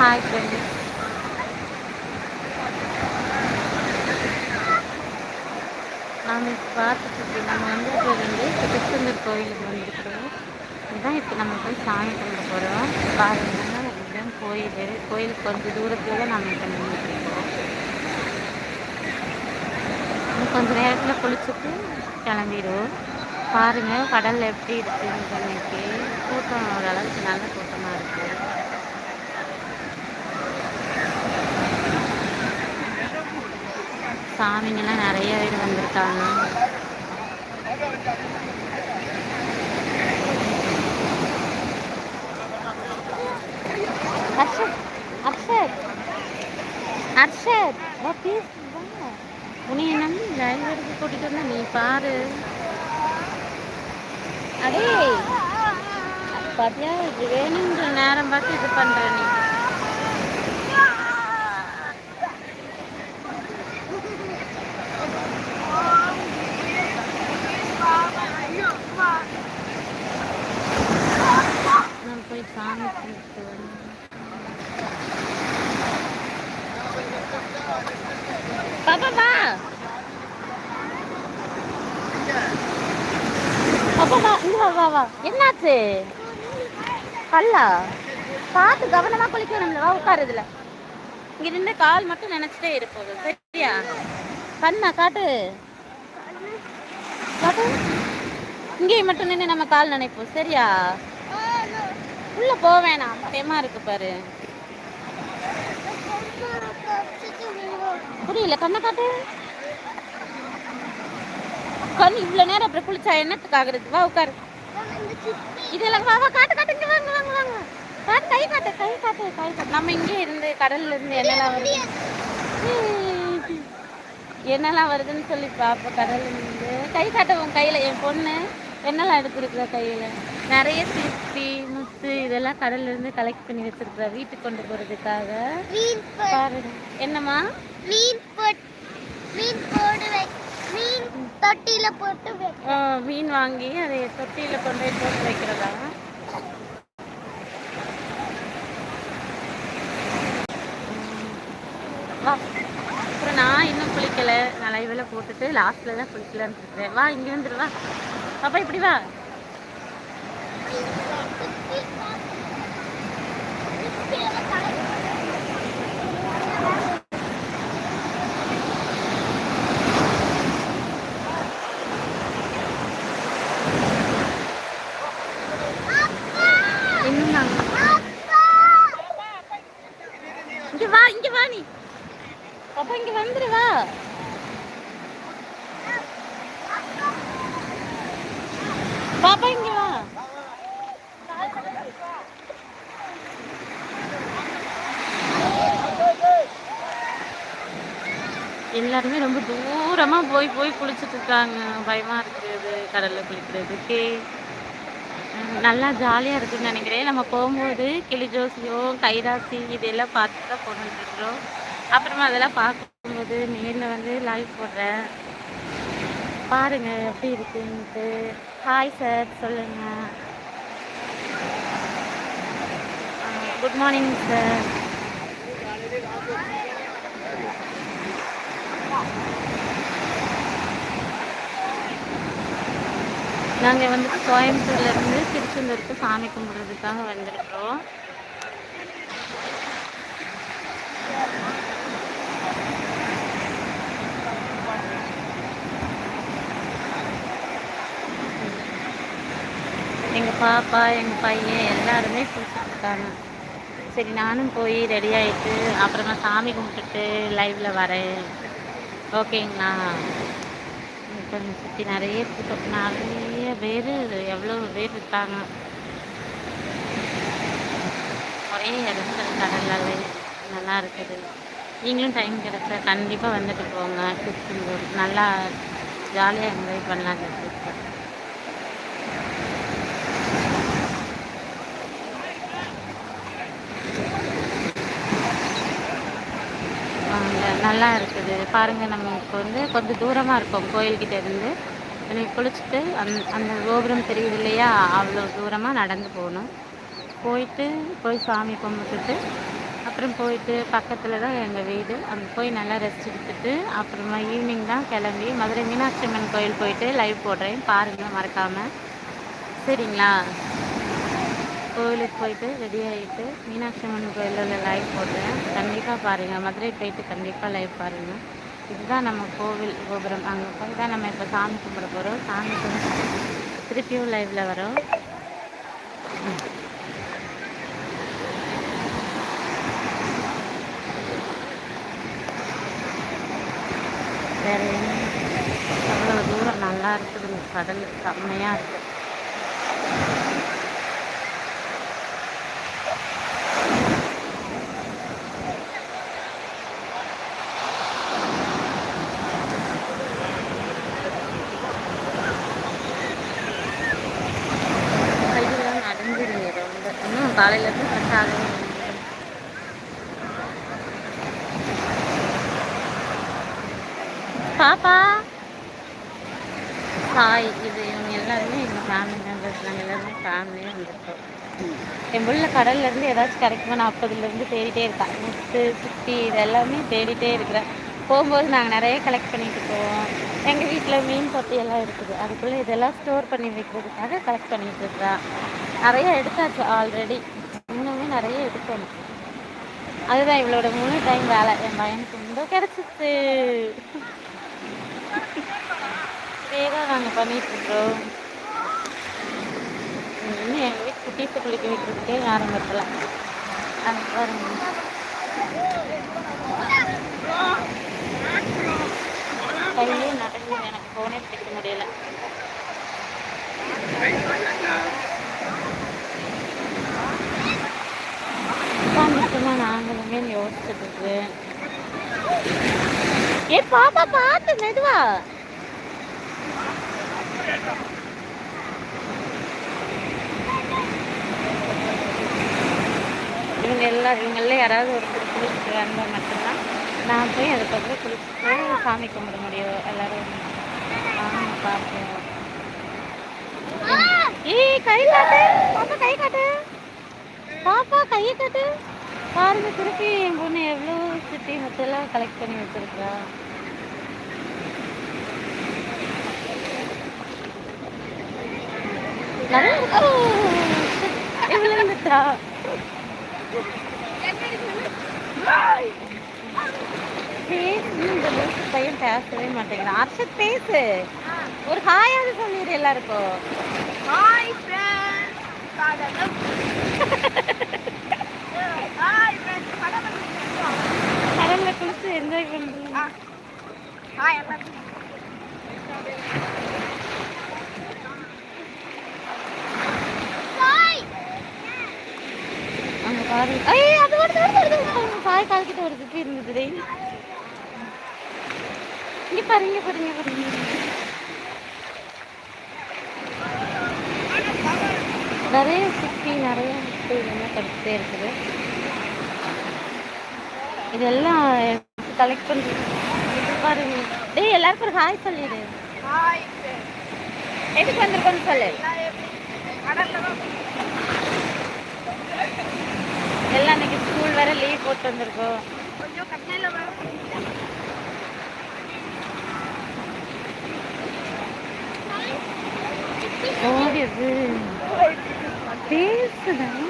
Hi friends நாம் இப்போ பார்த்துட்டு நம்ம வந்துட்டு வந்து திருச்செந்தூர் கோயிலுக்கு வந்துருக்கிறோம் இதுதான் இப்போ நம்ம போய் சாமி கும்பிட போகிறோம் பாருங்கன்னா இதுதான் கோயில். கோயிலுக்கு கொஞ்சம் தூரத்தில் தான் நம்ம இப்போ நின்றுட்டுருக்கோம் இன்னும் நேரத்தில் குளிச்சுட்டு கிளம்பிடுவோம். பாருங்கள் கடலில் எப்படி இருக்குன்னு இன்னைக்கு கூட்டம் ஓரளவுக்கு நல்ல கூட்டமாக இருக்குது சாமிங்கெல்லாம் நிறைய பேர் வந்திருக்காங்க. அர்ஷத் அர்ஷத். அர்ஷத். உன்னைய நம்பி டிரைவருக்கு கூட்டிகிட்டு வந்தா நீ பாரு. அடே. பாத்தியா இது வேணுன்ற நேரம் பார்த்து இது பண்ற நீ நான் போய் சாமி கும்பிட்டு பாப்பா வா. பாப்பா வா. இங்க வா வா வா. என்னாச்சு? கல்லா? பார்த்து கவனமா குளிக்கணும்ல வா உட்காரு இதுல இங்க நின்று கால் மட்டும் நினைச்சிட்டே இருப்போது சரியா? கண்ணா காட்டு. காட்டு. இங்கேயும் மட்டும் நின்று நம்ம கால் நினைப்போம் சரியா? உள்ள போக வேணாம். பயமா இருக்கு பாரு. புரியல கண்ணை காட்டு. கண் இவ்வளவு நேரம் அப்புறம் குளிச்சா என்னத்துக்கு ஆகுறது வா உட்காரு. இதெல்லாம் வா வா காட்டு காட்டு இங்கே வாங்க வாங்க வாங்க. காட்டு கை காட்டு கை காட்டு கை காட்டு. நம்ம இங்கே இருந்து கடல்ல இருந்து என்னெல்லாம் வருது? என்னெல்லாம் வருதுன்னு சொல்லி பாப்போம். கடல்ல இருந்து. கை காட்ட உன் கையில என் பொண்ணு. என்னெல்லாம் எடுத்துருக்குற கையில? நிறைய சிப்பி முத்து இதெல்லாம் கடல்ல இருந்து கலெக்ட் பண்ணி வச்சிருக்கிற வீட்டுக்கு கொண்டு போறதுக்காக. பாருங்க. என்னம்மா? மீன் மீன் போடு மீன் தொட்டியில போட்டு மீன் வாங்கி அதை தொட்டியில கொண்டு போய் போட்டு வைக்கிறதா? அப்புறம் நான் இன்னும் குளிக்கல. நான் லைவ்ல போட்டுட்டு லாஸ்ட்ல தான் குளிக்கலான்னு இருக்கிறேன் வா இங்க வந்துரு வா. பாப்பா இப்படி வா இன்னும் நாங்க இங்க வா நீ. பாப்பா இங்க வந்துரு வா. பாப்பா இங்க வா. எல்லாருமே ரொம்ப தூரமா போய் போய் குளிச்சுட்டு இருக்காங்க. பயமா இருக்குது கடல்ல குளிக்கிறதுக்கே நல்லா ஜாலியாக இருக்குன்னு நினைக்கிறேன். நம்ம போகும்போது கிளி ஜோசியம் கைராசி இதெல்லாம் பார்த்து தான் போட்டுட்டு இருக்கிறோம் அப்புறமா அதெல்லாம் பார்க்கும்போது நேரில் வந்து லைவ் போடுறேன். பாருங்கள் எப்படி இருக்குன்ட்டு. ஹாய் சார் சொல்லுங்கள் குட் மார்னிங் சார் நாங்கள் வந்து கோயம்புத்தூர்லேருந்து திருச்செந்தூருக்கு சாமி கும்பிட்றதுக்காக வந்திருக்கிறோம். எங்கள் பாப்பா எங்கள் பையன் எல்லாருமே குளிச்சுருக்காங்க இருக்காங்க. சரி நானும் போய் ரெடி ஆகிட்டு அப்புறமா சாமி கும்பிட்டுட்டு லைவில் வரேன். ஓகேங்களா கொஞ்சம் சுற்றி நிறைய கூட்டம் நிறைய பேர் எவ்வளோ பேர் இருக்காங்க? ஒரே இடத்துல கடலாவே நல்லா இருக்குது. நீங்களும் டைம் கிடைச்சா கண்டிப்பாக வந்துட்டு போங்க திருச்செந்தூர். நல்லா ஜாலியாக என்ஜாய் பண்ணலாம் அந்த ட்ரிப்பை வாங்க, நல்லா இருக்குது. பாருங்கள் நம்ம இப்போ வந்து கொஞ்சம் தூரமாக இருக்கோம் கோயில்கிட்ட இருந்து. எனக்கு குளிச்சுட்டு அந் அந்த கோபுரம் தெரியுது இல்லையா? அவ்வளோ தூரமாக நடந்து போகணும். போயிட்டு போய் சாமி கும்பிட்டுட்டு அப்புறம் போயிட்டு பக்கத்தில் தான் எங்கள் வீடு. அங்கே போய் நல்லா ரெஸ்ட் எடுத்துட்டு அப்புறமா ஈவினிங் தான் கிளம்பி மதுரை மீனாட்சி அம்மன் கோயில் போயிட்டு லைவ் போடுறேன். பாருங்கள் மறக்காமல் சரிங்களா? கோயிலுக்கு போயிட்டு ரெடி ஆகிட்டு மீனாட்சி அம்மன் கோயிலில் லைவ் போடுறேன். கண்டிப்பாக பாருங்கள் மதுரை போயிட்டு கண்டிப்பாக லைவ் பாருங்கள் இதுதான் நம்ம கோவில் கோபுரம். அங்கே போய் தான் நம்ம இப்போ சாமி கும்பிட போகிறோம் சாமி கும்பிட்டு திருப்பியும் லைவில் வரோம். வேறு அவ்வளோ தூரம் நல்லா இருக்குதுங்க கடல் செம்மையாக இருக்குது பாப்பா. ஹாய் இது இவங்க எல்லாருமே எங்கள் ஃபேமிலி மெம்பர்ஸ் நாங்கள் எல்லாருமே ஃபேமிலியாக வந்திருக்கோம் என் உள்ள கடல்லேருந்து ஏதாச்சும் கிடைக்குமா நான் அப்பதுலேருந்து தேடிட்டே இருக்கேன் முத்து சுத்தி இது எல்லாமே தேடிட்டே இருக்கிறேன் போகும்போது நாங்கள் நிறைய கலெக்ட் பண்ணிட்டு போவோம் எங்கள் வீட்டில் மீன் தொட்டியெல்லாம் இருக்குது. அதுக்குள்ளே இதெல்லாம் ஸ்டோர் பண்ணி வைக்கிறதுக்காக கலெக்ட் பண்ணிட்டு இருக்கிறேன் நிறைய எடுத்தாச்சு ஆல்ரெடி இன்னுமே நிறைய எடுக்கணும் அதுதான் இவளோட மூணு டைம் வேலை. என் பையனுக்கு ரொம்ப கிடச்சிச்சு. தான் நாங்கள் பண்ணிட்டு இன்னும் எங்கள் வீட்டு குட்டீஸை குளிக்க வைக்கிறதுக்கே யாரும் வரல. அது பாருங்க. கையே நடங்குது எனக்கு ஃபோனே பிடிக்க முடியல. உட்காந்துட்டுமா நாங்களுமே யோசிச்சுட்டு இருக்கு. ஏ பாப்பா பார்த்து மெதுவா. இவங்க எல்லாம் இவங்கள யாராவது ஒருத்தர் குளிச்சுட்டு வந்தால் மட்டும்தான் நான் போய் அதுக்கப்புறம் குளிச்சுட்டு சாமி கும்பிட முடியும். எல்லோரும் வாங்க பார்ப்போம். ஏய் கை காட்டு. பாப்பா கை காட்டு. பாப்பா கையை காட்டு. பாருங்க திருப்பி என் பொண்ணு எவ்வளோ சுற்றி முத்தெல்லாம் கலெக்ட் பண்ணி வச்சிருக்கா. நல்லா இருக்கும் எவ்வளோ இருந்துட்டா பையன் பேசவே மாட்டேங்கிறான் அர்ஷத் பேசு. ஒரு ஹாயாவது சொல்லிடு எல்லாருக்கும். ஹாய் கடல்ல குளிச்சு என்ஜாய் பண்ணுறேன் ஹாய் எல்லாரும் ஹாய் பாருங்க ஐய் அது வருது வருது வருது வருது. சாய் கால்கிட்ட ஒரு சுத்தி இருந்தது. இங்க பாரு இங்க பாரு இங்க பாரு. நிறைய சுத்தி நிறைய முத்து இதெல்லாம் கடிச்சிட்டே இருக்குது. இதெல்லாம் கலெக்ட் பண்ணி இது பாருங்க டேய் எல்லாருக்கும் ஒரு ஹாய் சொல்லிடு ஹாய் எதுக்கு வந்திருக்கோன்னு சொல்லு. எல்லாம் இன்னைக்கு ஸ்கூல் வேற லீவ் போட்டு வந்திருக்கோம். ஓடியது பேசுதா எனக்கு வாயில